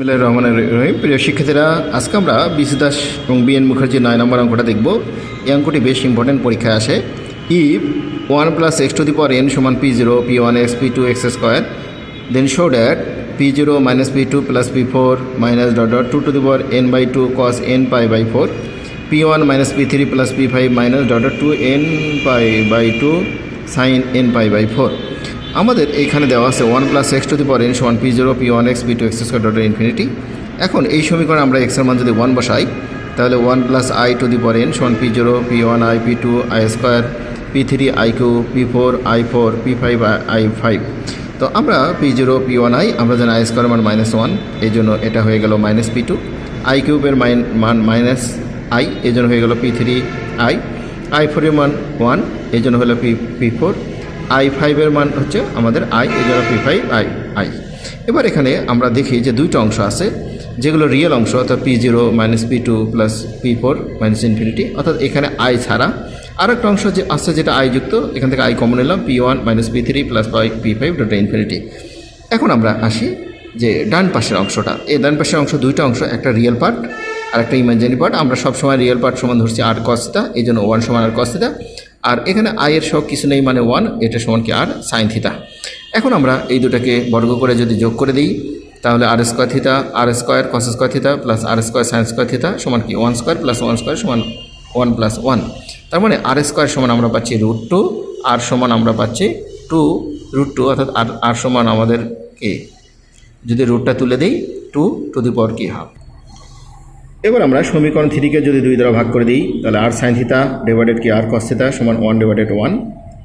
মিলাই রহমানের রহিম। প্রিয় শিক্ষার্থীরা, আজকে আমরা বিসি দাস এবং বিএন মুখার্জির নয় নম্বর অঙ্কটা দেখব। এই অঙ্কটি বেশ ইম্পর্টেন্ট পরীক্ষায় আসে। If one plus X to the power N সমান P zero P one X P two X square then show that P zero minus P two plus P four minus dot dot two to the power N by two cos N pi by four P one minus P three plus P five minus dot dot two N pi by two sine N pi by four আমাদের এইখানে দেওয়া আছে one plus X to the power N সমান P zero P one X P two X square dot infinity এখন এই সমীকরণে আমরা এক্সের মান যদি ওয়ান বসাই, তাহলে one plus I to the power N সমান P zero P one I P two I square P three I cube P four I four P five I five তো আমরা P zero P one I আমরা জানি I square মান minus one এই জন্য এটা হয়ে গেল মাইনাস পি টু আই কিউবের মাইন মান মাইনাস আই এই জন্য হয়ে গেল পি থ্রি আই আই ফোরের মান ওয়ান এই জন্য হলো পি পি ফোর আই ফাইভের মান হচ্ছে আমাদের আই জন্য পি ফাইভ আই আই এবার এখানে আমরা দেখি যে দুইটা অংশ আছে, যেগুলো রিয়েল অংশ, অর্থাৎ P zero minus P two plus P four minus infinity অর্থাৎ এখানে আই ছাড়া। আর একটা অংশ যে আছে যেটা আই যুক্ত, এখান থেকে আই কমন নিলাম P one minus P three plus P five dot infinity এখন আমরা আসি যে ডান পাশের অংশটা। এই ডান পাশের অংশ দুইটা অংশ, একটা রিয়েল পার্ট আর একটা ইমাজিনারি পার্ট আমরা সবসময় রিয়েল পার্ট সমান ধরছি আর কস্তা এই জন্য ওয়ান সমান আর কস্তিতা আর এখানে আয়ের সব কিছু নেই মানে ওয়ান এটা সমান কি আর সাইন থিতা এখন আমরা এই দুটাকে বর্গ করে যদি যোগ করে দিই, তাহলে R square theta R square cos square theta plus R square sine square theta সমান কি? One square plus one square সমান ওয়ান প্লাস ওয়ান তার মানে আর স্কোয়ার সমান আমরা পাচ্ছি রুট টু আর সমান আমরা পাচ্ছি টু রুট টু অর্থাৎ আর আর সমান আমাদের কে? যদি রুটটা তুলে দিই টু টু দি পাওয়ার কি হাফ এবার আমরা সমীকরণ থ্রিকে যদি দুই দ্বারা ভাগ করে দিই, তাহলে আর সাইন থিতা ডিভাইডেড কি আর কস থিতা সমান ওয়ান ডিভাইডেড ওয়ান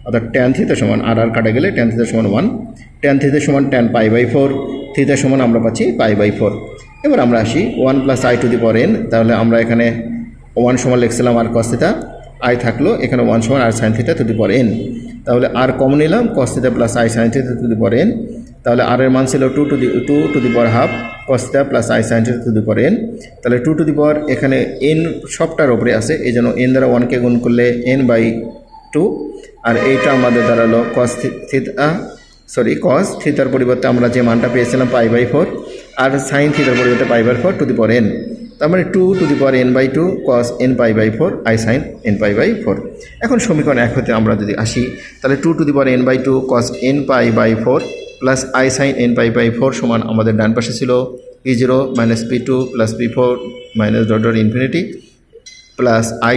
অর্থাৎ ট্যান থিতা সমান আর আর কাটা গেলে ট্যান থিতা সমান ওয়ান ট্যান থিতা সমান tan pi by four theta সমান আমরা পাচ্ছি পাই বাই ফোর এবার আমরা আসি one plus I to the power N তাহলে আমরা এখানে ওয়ান সমান লিখছিলাম আর কস থিতা আই থাকল এখানে ওয়ান সমান R sine theta to the power N তাহলে আর কমন নিলাম cos theta plus I sine theta to the power N তাহলে আর এর মান ছিল two to the two to the power half cos theta plus I sine to the power N তাহলে two to the power এখানে N সবটার ওপরে আছে, এই জন্য এন দ্বারা ওয়ানকে গুণ করলে এন বাই টু আর এইটা আমাদের দাঁড়াল কস থিতা সরি কস থিতার পরিবর্তে আমরা যে মানটা পেয়েছিলাম পাই বাই ফোর আর সাইন থিতার পরিবর্তে pi by four to the power N তার মানে two to the power N by two cos N pi by four I sine N pi by four এখন সমীকরণ এক হতে আমরা যদি আসি, তাহলে two to the power N by two cos N pi by four plus I sine N pi by four সমান আমাদের ডান পাশে ছিল P zero minus P two plus P four minus dot dot infinity plus I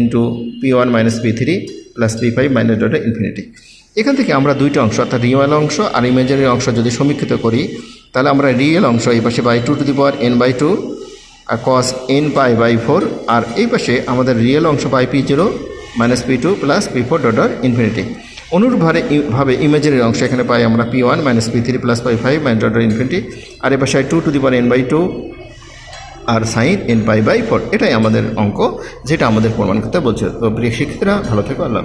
into P one minus P three plus P five minus dot infinity এখান থেকে আমরা দুইটা অংশ, অর্থাৎ রিয়েল অংশ আর ইমেজিনারি অংশ যদি সমীকৃত করি, তাহলে আমরা রিয়েল অংশ এই পাশে by two to the power N by two R cos N pi by four আর এই পাশে আমাদের রিয়েল অংশ by P zero minus P two plus P four dot infinity অনুরূপভাবে ভাবে ইমেজের অংশ এখানে পাই আমরা P one minus P three plus P five minus dot infinity আর এ পাশে two to the power N by two R sine N pi by four এটাই আমাদের অঙ্ক, যেটা আমাদের প্রমাণ করতে বলছে। তো প্রিয় শিক্ষিতরা, ভালো থেকো, আল্লাহ